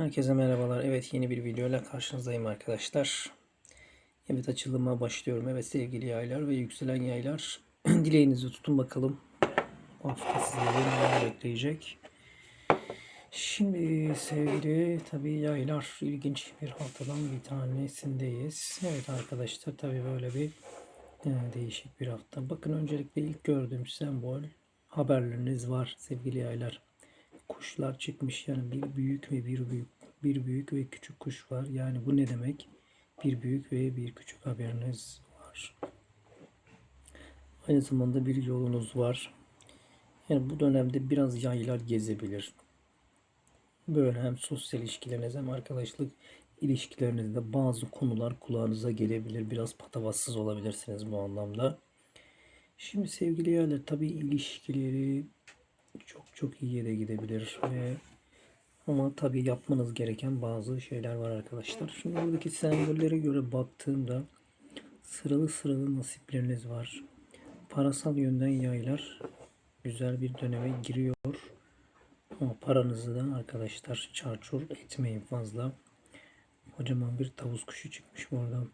Herkese merhabalar. Evet yeni bir videoyla karşınızdayım arkadaşlar. Evet açılıma başlıyorum. Evet sevgili yaylar ve yükselen yaylar. Dileğinizi tutun bakalım. Bu hafta sizleri neler bekleyecek. Şimdi sevgili tabii yaylar ilginç bir haftadan bir tanesindeyiz. Evet arkadaşlar tabii böyle bir e, değişik bir hafta. Bakın öncelikle ilk gördüğüm sembol haberleriniz var sevgili yaylar kuşlar çıkmış yani bir büyük ve bir büyük bir büyük ve küçük kuş var. Yani bu ne demek? Bir büyük ve bir küçük haberiniz var. Aynı zamanda bir yolunuz var. Yani bu dönemde biraz yaylar gezebilir. Böyle hem sosyal ilişkileriniz hem arkadaşlık ilişkilerinizde bazı konular kulağınıza gelebilir. Biraz patavatsız olabilirsiniz bu anlamda. Şimdi sevgili yerler tabii ilişkileri çok çok iyiye de gidebilir ve ama tabii yapmanız gereken bazı şeyler var arkadaşlar. Şimdi buradaki sembollere göre baktığımda sıralı sıralı nasipleriniz var. Parasal yönden yaylar güzel bir döneme giriyor. Ama paranızı da arkadaşlar çarçur etmeyin fazla. Kocaman bir tavus kuşu çıkmış buradan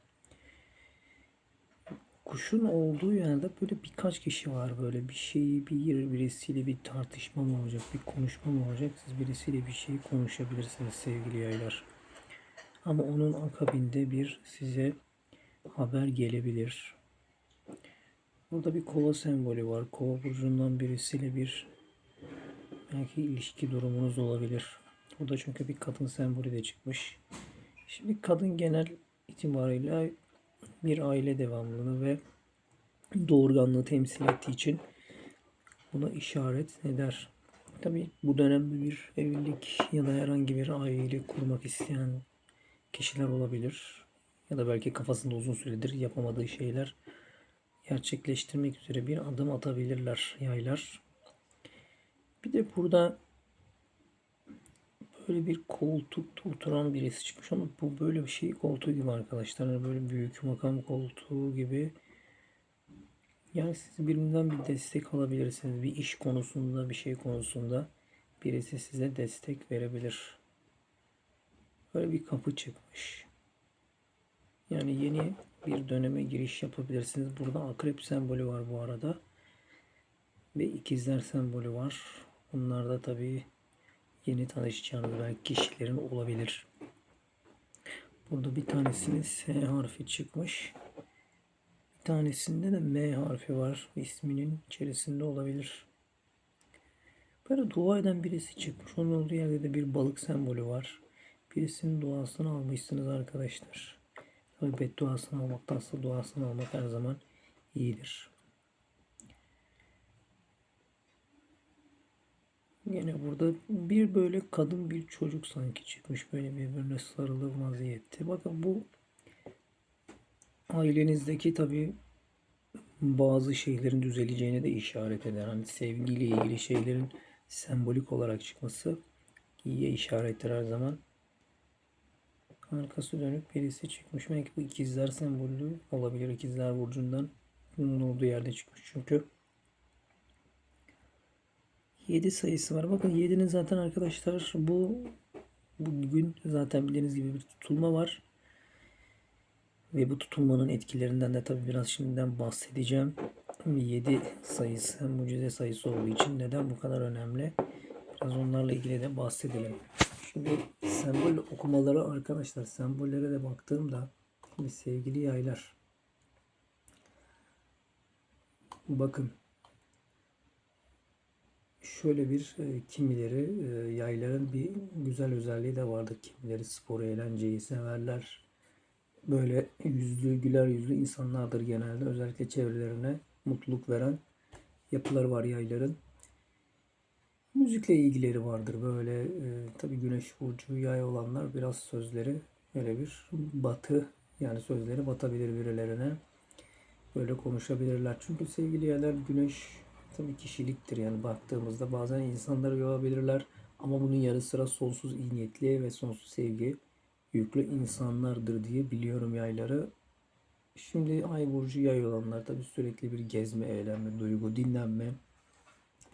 kuşun olduğu yerde böyle birkaç kişi var böyle. Bir şeyi bir birisiyle bir tartışma mı olacak bir konuşma mı olacak? Siz birisiyle bir şey konuşabilirsiniz sevgili yaylar. Ama onun akabinde bir size haber gelebilir. Burada bir kova sembolü var. Kova burcundan birisiyle bir belki ilişki durumunuz olabilir. Burada çünkü bir kadın sembolü de çıkmış. Şimdi kadın genel itibarıyla bir aile devamlılığı ve doğurganlığı temsil ettiği için buna işaret eder. Tabi bu dönemde bir evlilik ya da herhangi bir aile kurmak isteyen kişiler olabilir. Ya da belki kafasında uzun süredir yapamadığı şeyler gerçekleştirmek üzere bir adım atabilirler yaylar. Bir de burada böyle bir koltukta oturan birisi çıkmış ama bu böyle bir şey koltuğu gibi arkadaşlar. Hani böyle büyük makam koltuğu gibi. Yani siz birinden bir destek alabilirsiniz. Bir iş konusunda, bir şey konusunda birisi size destek verebilir. Böyle bir kapı çıkmış. Yani yeni bir döneme giriş yapabilirsiniz. Burada akrep sembolü var bu arada. Ve ikizler sembolü var. Bunlar da tabii yeni tanışacağınız belki kişilerin olabilir. Burada bir tanesinin S harfi çıkmış. Bir tanesinde de M harfi var. İsminin içerisinde olabilir. Böyle dua eden birisi çıkmış. Onun olduğu yerde de bir balık sembolü var. Birisinin duasını almışsınız arkadaşlar. Tabi bedduasını almaktansa duasını almak her zaman iyidir. Yine burada bir böyle kadın bir çocuk sanki çıkmış böyle birbirine sarılı vaziyette. Bakın bu ailenizdeki tabi bazı şeylerin düzeleceğine de işaret eder. Hani sevgiyle ilgili şeylerin sembolik olarak çıkması iyiye işarettir her zaman. Arkası dönük birisi çıkmış. Belki bu ikizler sembolü olabilir. İkizler burcundan bunun olduğu yerde çıkmış çünkü. 7 sayısı var. Bakın 7'nin zaten arkadaşlar bu bugün zaten bildiğiniz gibi bir tutulma var. Ve bu tutulmanın etkilerinden de tabii biraz şimdiden bahsedeceğim. 7 sayısı mucize sayısı olduğu için neden bu kadar önemli? Biraz onlarla ilgili de bahsedelim. Şimdi sembol okumaları arkadaşlar sembollere de baktığımda sevgili yaylar bakın şöyle bir e, kimileri e, yayların bir güzel özelliği de vardı. Kimileri spor eğlenceyi severler. Böyle yüzlü, güler yüzlü insanlardır genelde. Özellikle çevrelerine mutluluk veren yapıları var yayların. Müzikle ilgileri vardır. Böyle e, tabii güneş burcu yay olanlar biraz sözleri öyle bir batı yani sözleri batabilir birilerine. Böyle konuşabilirler. Çünkü sevgili yaylar güneş tabii kişiliktir yani baktığımızda bazen insanları yorabilirler ama bunun yarı sıra sonsuz iyi niyetli ve sonsuz sevgi yüklü insanlardır diye biliyorum yayları. Şimdi ay burcu yay olanlar tabii sürekli bir gezme, eğlenme, duygu, dinlenme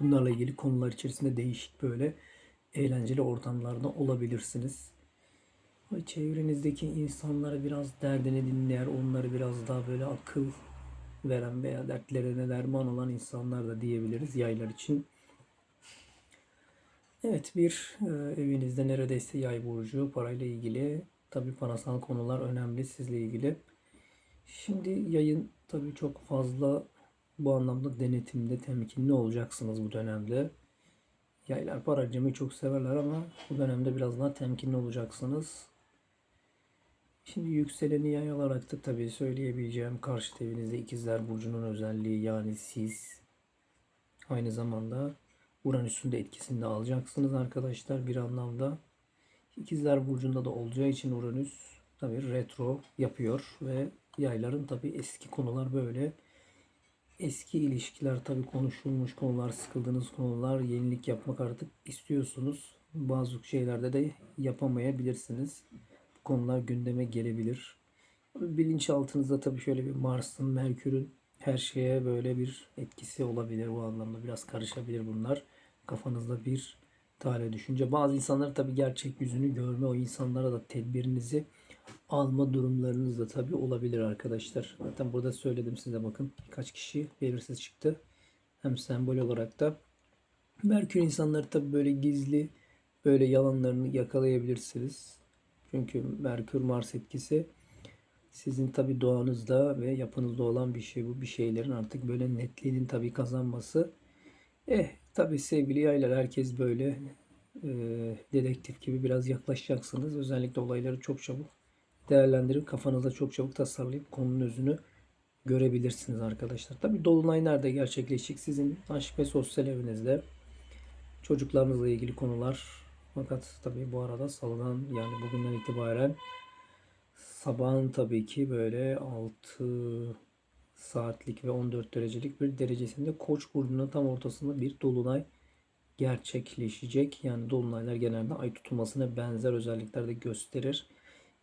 bunlarla ilgili konular içerisinde değişik böyle eğlenceli ortamlarda olabilirsiniz. Çevrenizdeki insanları biraz derdini dinleyen, onları biraz daha böyle akıl veren veya dertlerine derman olan insanlar da diyebiliriz yaylar için. Evet bir e, evinizde neredeyse yay burcu parayla ilgili tabii parasal konular önemli sizle ilgili. Şimdi yayın tabii çok fazla bu anlamda denetimde temkinli olacaksınız bu dönemde. Yaylar para harcamayı çok severler ama bu dönemde biraz daha temkinli olacaksınız. Şimdi yükseleni yay olarak da tabii söyleyebileceğim karşı evinizde ikizler burcunun özelliği yani siz aynı zamanda Uranüs'ün de etkisini de alacaksınız arkadaşlar bir anlamda. İkizler burcunda da olacağı için Uranüs tabii retro yapıyor ve yayların tabii eski konular böyle eski ilişkiler tabii konuşulmuş konular, sıkıldığınız konular, yenilik yapmak artık istiyorsunuz. Bazı şeylerde de yapamayabilirsiniz. Konular gündeme gelebilir. Bilinçaltınızda tabii şöyle bir Mars'ın, Merkür'ün her şeye böyle bir etkisi olabilir bu anlamda. Biraz karışabilir bunlar. Kafanızda bir tane düşünce. Bazı insanlar tabii gerçek yüzünü görme, o insanlara da tedbirinizi alma durumlarınız da tabii olabilir arkadaşlar. Zaten burada söyledim size bakın birkaç kişi belirsiz çıktı. Hem sembol olarak da Merkür insanları tabii böyle gizli böyle yalanlarını yakalayabilirsiniz. Çünkü Merkür Mars etkisi sizin tabii doğanızda ve yapınızda olan bir şey bu. Bir şeylerin artık böyle netliğinin tabii kazanması. Eh tabii sevgili yaylar herkes böyle e, dedektif gibi biraz yaklaşacaksınız. Özellikle olayları çok çabuk değerlendirip kafanızda çok çabuk tasarlayıp konunun özünü görebilirsiniz arkadaşlar. Tabi Dolunay nerede gerçekleşecek? Sizin aşk ve sosyal evinizde çocuklarınızla ilgili konular. Fakat tabi bu arada salıdan yani bugünden itibaren sabahın tabii ki böyle 6 saatlik ve 14 derecelik bir derecesinde Koç burcunun tam ortasında bir dolunay gerçekleşecek. Yani dolunaylar genelde ay tutulmasına benzer özellikler de gösterir.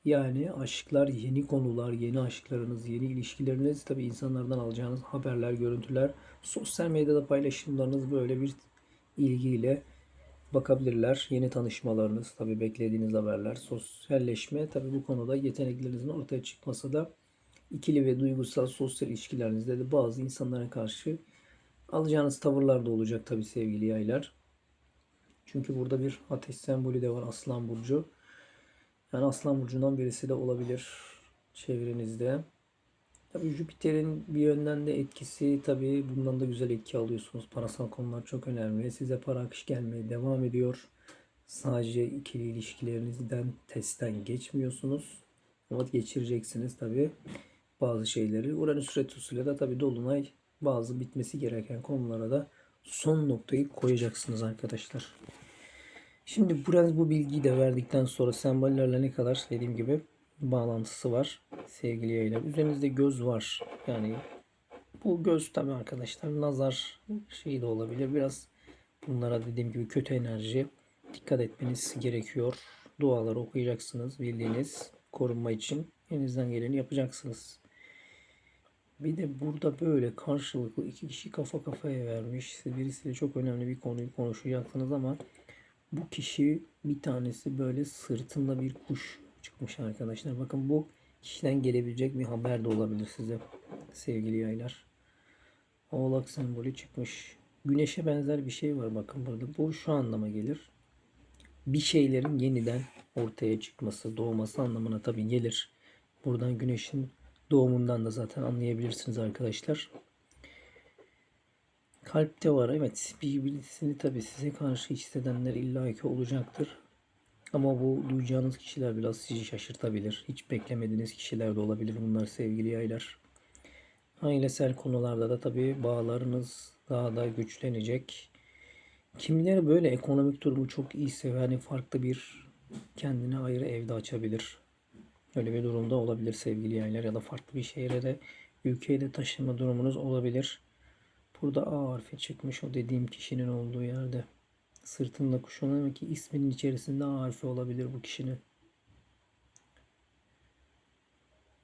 Yani aşklar, yeni konular, yeni aşklarınız, yeni ilişkileriniz, tabi insanlardan alacağınız haberler, görüntüler, sosyal medyada paylaşımlarınız böyle bir ilgiyle bakabilirler. Yeni tanışmalarınız, tabi beklediğiniz haberler, sosyalleşme, tabi bu konuda yeteneklerinizin ortaya çıkması da ikili ve duygusal sosyal ilişkilerinizde de bazı insanlara karşı alacağınız tavırlar da olacak tabi sevgili yaylar. Çünkü burada bir ateş sembolü de var Aslan Burcu. Yani Aslan Burcu'ndan birisi de olabilir çevrenizde. Tabii Jüpiter'in bir yönden de etkisi tabii bundan da güzel etki alıyorsunuz. Parasal konular çok önemli. Size para akış gelmeye devam ediyor. Sadece ikili ilişkilerinizden testten geçmiyorsunuz. Ama geçireceksiniz tabii bazı şeyleri. Uranüs retrosuyla da tabii Dolunay bazı bitmesi gereken konulara da son noktayı koyacaksınız arkadaşlar. Şimdi biraz bu bilgiyi de verdikten sonra sembollerle ne kadar dediğim gibi bağlantısı var sevgili yaylar. Üzerinizde göz var. Yani bu göz tabi arkadaşlar nazar şeyi de olabilir. Biraz bunlara dediğim gibi kötü enerji dikkat etmeniz gerekiyor. Duaları okuyacaksınız bildiğiniz korunma için elinizden geleni yapacaksınız. Bir de burada böyle karşılıklı iki kişi kafa kafaya vermiş. Birisiyle çok önemli bir konuyu konuşacaksınız ama bu kişi bir tanesi böyle sırtında bir kuş çıkmış arkadaşlar. Bakın bu kişiden gelebilecek bir haber de olabilir size sevgili yaylar. Oğlak sembolü çıkmış. Güneşe benzer bir şey var bakın burada. Bu şu anlama gelir. Bir şeylerin yeniden ortaya çıkması, doğması anlamına tabii gelir. Buradan güneşin doğumundan da zaten anlayabilirsiniz arkadaşlar. Kalpte var evet. Birisini tabii size karşı hissedenler illaki olacaktır. Ama bu duyacağınız kişiler biraz sizi şaşırtabilir. Hiç beklemediğiniz kişiler de olabilir bunlar sevgili yaylar. Ailesel konularda da tabii bağlarınız daha da güçlenecek. Kimileri böyle ekonomik durumu çok iyiyse yani farklı bir kendine ayrı evde açabilir. Öyle bir durumda olabilir sevgili yaylar ya da farklı bir şehre de ülkeye de taşınma durumunuz olabilir. Burada A harfi çıkmış o dediğim kişinin olduğu yerde. Sırtında demek ki isminin içerisinde harfi olabilir bu kişinin.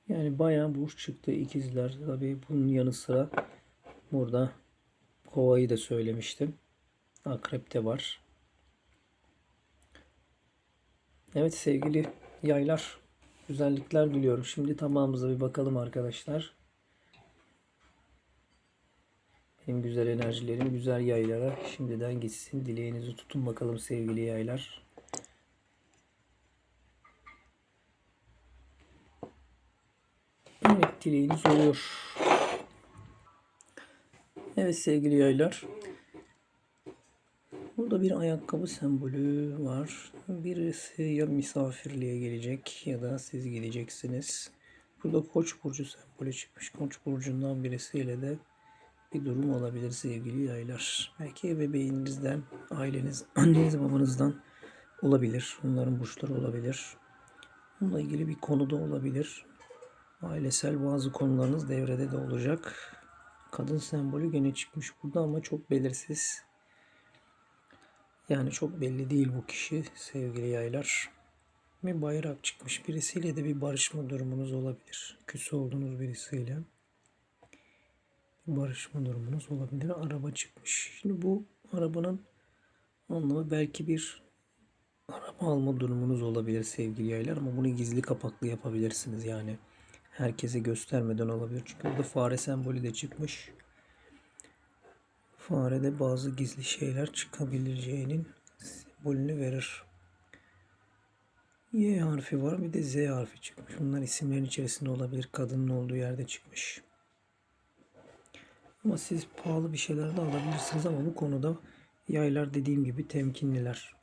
Yani bayağı burç çıktı ikizler. Tabii bunun yanı sıra burada kovayı da söylemiştim. Akrep de var. Evet sevgili yaylar güzellikler diliyorum. Şimdi tabağımıza bir bakalım arkadaşlar. Benim güzel enerjilerim güzel yaylara şimdiden gitsin. Dileğinizi tutun bakalım sevgili yaylar. Evet dileğiniz oluyor. Evet sevgili yaylar. Burada bir ayakkabı sembolü var. Birisi ya misafirliğe gelecek ya da siz gideceksiniz. Burada Koç burcu sembolü çıkmış. Koç burcundan birisiyle de bir durum olabilir sevgili yaylar. Belki ebeveyninizden, aileniz, anneniz babanızdan olabilir. Onların burçları olabilir. Bununla ilgili bir konuda olabilir. Ailesel bazı konularınız devrede de olacak. Kadın sembolü gene çıkmış burada ama çok belirsiz. Yani çok belli değil bu kişi sevgili yaylar. Bir bayrak çıkmış. Birisiyle de bir barışma durumunuz olabilir. Küs olduğunuz birisiyle. Barışma durumunuz olabilir. Araba çıkmış. Şimdi bu arabanın anlamı belki bir araba alma durumunuz olabilir sevgili yaylar ama bunu gizli kapaklı yapabilirsiniz yani. Herkese göstermeden olabilir. Çünkü burada fare sembolü de çıkmış. Farede bazı gizli şeyler çıkabileceğinin sembolünü verir. Y harfi var bir de Z harfi çıkmış. Bunlar isimlerin içerisinde olabilir. Kadının olduğu yerde çıkmış. Ama siz pahalı bir şeyler de alabilirsiniz ama bu konuda yaylar dediğim gibi temkinliler.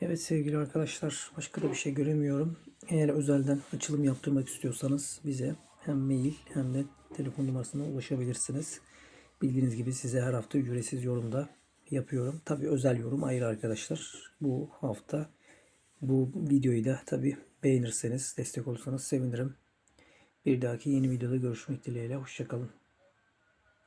Evet sevgili arkadaşlar başka da bir şey göremiyorum. Eğer özelden açılım yaptırmak istiyorsanız bize hem mail hem de telefon numarasına ulaşabilirsiniz. Bildiğiniz gibi size her hafta ücretsiz yorumda yapıyorum. Tabi özel yorum ayrı arkadaşlar. Bu hafta bu videoyu da tabi beğenirseniz destek olursanız sevinirim. Bir dahaki yeni videoda görüşmek dileğiyle. Hoşçakalın.